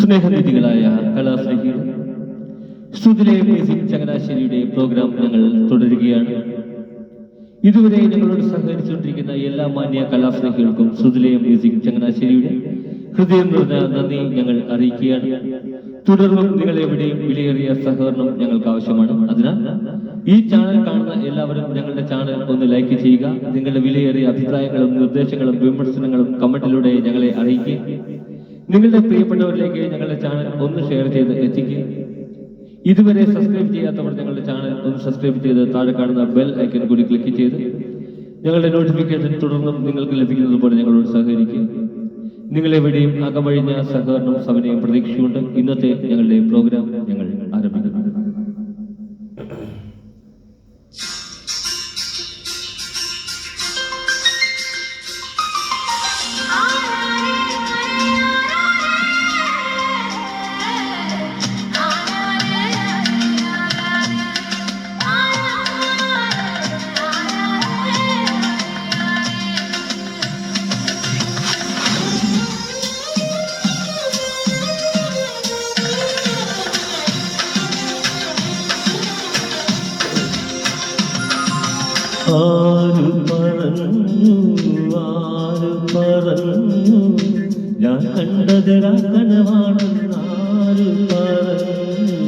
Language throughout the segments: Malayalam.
സ്നേഹനിധികളായ കലാസ്നേഹികൾ സ്തുതിലെ മ്യൂസിക് ചങ്ങനാശ്ശേരിയുടെ പ്രോഗ്രാം ഞങ്ങൾ തുടരുകയാണ്. ഇതുവരെ ഞങ്ങളോട് സഹകരിച്ചുകൊണ്ടിരിക്കുന്ന എല്ലാ മാന്യ കലാസ്നേഹികൾക്കും സുതിലയ മ്യൂസിക് ചങ്ങനാശ്ശേരിയുടെ ഹൃദയം നിറഞ്ഞ നന്ദി ഞങ്ങൾ അറിയിക്കുകയാണ്. തുടർന്നും നിങ്ങൾ എവിടെയും വിലയേറിയ സഹകരണം ഞങ്ങൾക്ക് ആവശ്യമാണ്. അതിനാൽ ഈ ചാനൽ കാണുന്ന എല്ലാവരും ഞങ്ങളുടെ ചാനൽ ഒന്ന് ലൈക്ക് ചെയ്യുക നിങ്ങളുടെ വിലയേറിയ അഭിപ്രായങ്ങളും നിർദ്ദേശങ്ങളും വിമർശനങ്ങളും കമന്റിലൂടെ ഞങ്ങളെ അറിയിക്കുക. നിങ്ങളുടെ പ്രിയപ്പെട്ടവരിലേക്ക് ഞങ്ങളുടെ ചാനൽ ഒന്ന് ഷെയർ ചെയ്ത് എത്തിക്കുക. ഇതുവരെ സബ്സ്ക്രൈബ് ചെയ്യാത്തവർ ഞങ്ങളുടെ ചാനൽ ഒന്ന് സബ്സ്ക്രൈബ് ചെയ്ത് താഴെ കാണുന്ന ബെൽ ഐക്കൺ കൂടി ക്ലിക്ക് ചെയ്ത് ഞങ്ങളുടെ നോട്ടിഫിക്കേഷൻ തുടർന്നും നിങ്ങൾക്ക് ലഭിക്കുന്നത് പോലെ ഞങ്ങളോട് സഹകരിക്കുക. നിങ്ങളെവിടെയും അകമഴിഞ്ഞ സഹകരണം സവിനയം പ്രതീക്ഷിച്ചുകൊണ്ട് ഇന്നത്തെ ഞങ്ങളുടെ പ്രോഗ്രാം ഞങ്ങൾ ആരംഭിക്കുന്നു. ആര് പറഞ്ഞു ആര് പറഞ്ഞു. ഞാൻ കണ്ടത് കനവാണെന്ന് ആര് പറഞ്ഞു.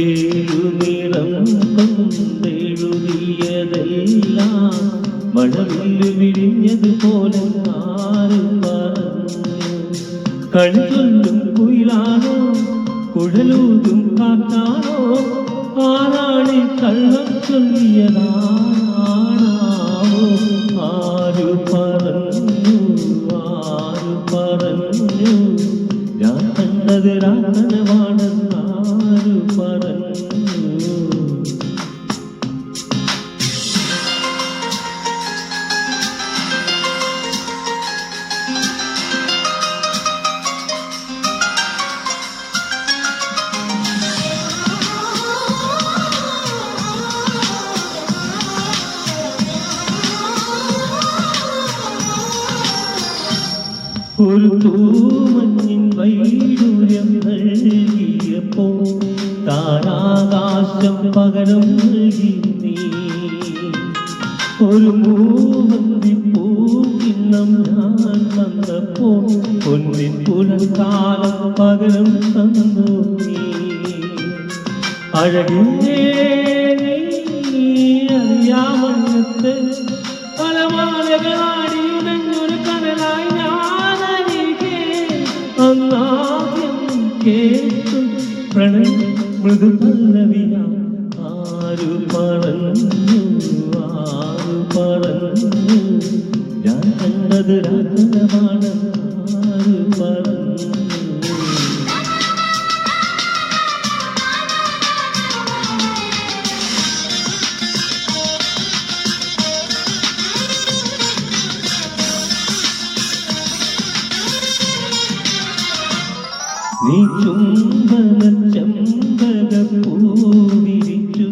ഏഴു നിറം കൊണ്ടെഴുതിയതെല്ലാം മഴവില്ല് വിരിഞ്ഞതുപോലെ ആര് പറഞ്ഞു. കളിചൊല്ലും കുയിലാണോ കുഴലൂതും കാറ്റാണോ ആരാണി കള്ളം ചൊല്ലിയതാണാവോ ആരു പറഞ്ഞു? ആരു പറഞ്ഞു? ഞാൻ കണ്ടത് രാധനവാണെന്ന് ആരു പറഞ്ഞു? ഒരു തൂമഞ്ഞിൻ വൈഡൂര്യം നൽകിയപ്പോ താരാകാശം പകരം നൽകി നീ. ഒരു മൂവന്തി പൂക്കിണ്ണം ഞാൻ വന്നപ്പോ പൊന്നിൻ പുലർക്കാലം പകരം തന്നു നീ. അഴകില്ലേ നീ അറിയാമന്നത്ത് പല കേട്ടു പ്രണയ മൃദു നീ ചുംബന ചെമ്പക പൂവിരിച്ചു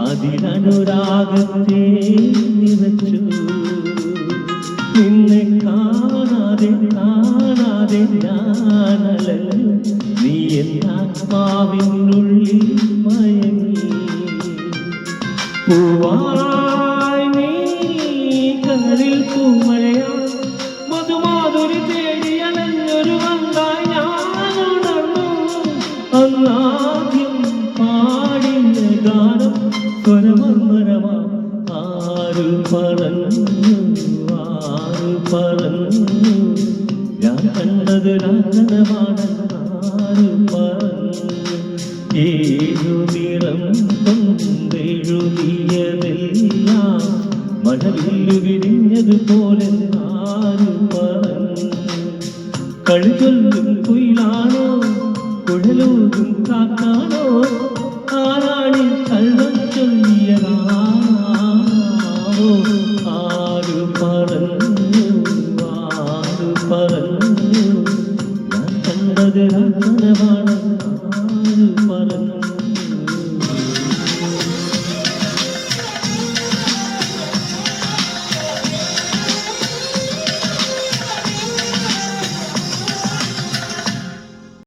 അതിനനുരാഗത്തെ നിറച്ചു. നിന്നെ കാണാതെ കാണാതെ നീ മയങ്ങി. പൂവായി നീ പൂമഴയാ സ്വരമർമ്മരമാ ആരു പറഞ്ഞു ആരു പറഞ്ഞു? ഞാൻ കണ്ടത് രാജനമാണ്. ആരു പറഞ്ഞു? ഏഴു നിറം കൊണ്ടെഴുതിയതെല്ലാം മഴവില്ലു വിരിഞ്ഞതുപോലെ ആരു പറഞ്ഞു? കളിചൊല്ലും കുയിലാണോ? കുഴലൂതും കാക്കാണോ പറഞ്ഞു ഞാൻ കണ്ടത് രാജനമാണ്